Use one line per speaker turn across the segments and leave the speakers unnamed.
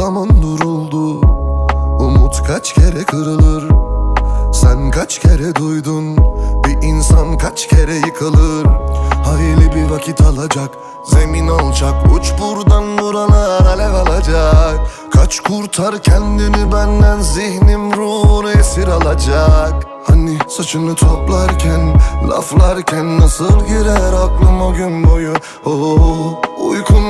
zaman duruldu? Umut kaç kere kırılır? Sen kaç kere duydun? Bir insan kaç kere yıkılır? Hayli bir vakit alacak Zemin alacak Uç buradan buralar alev alacak. Kaç kurtar kendini benden Zihnim ruhunu esir alacak. Hani saçını toplarken Laflarken nasıl girer aklım o gün boyu? Oh,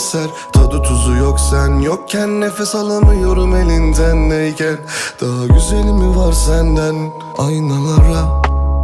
ser Tadı tuzu yok sen yokken Nefes alamıyorum elinden. Neyken? Daha güzeli mi var senden Aynalara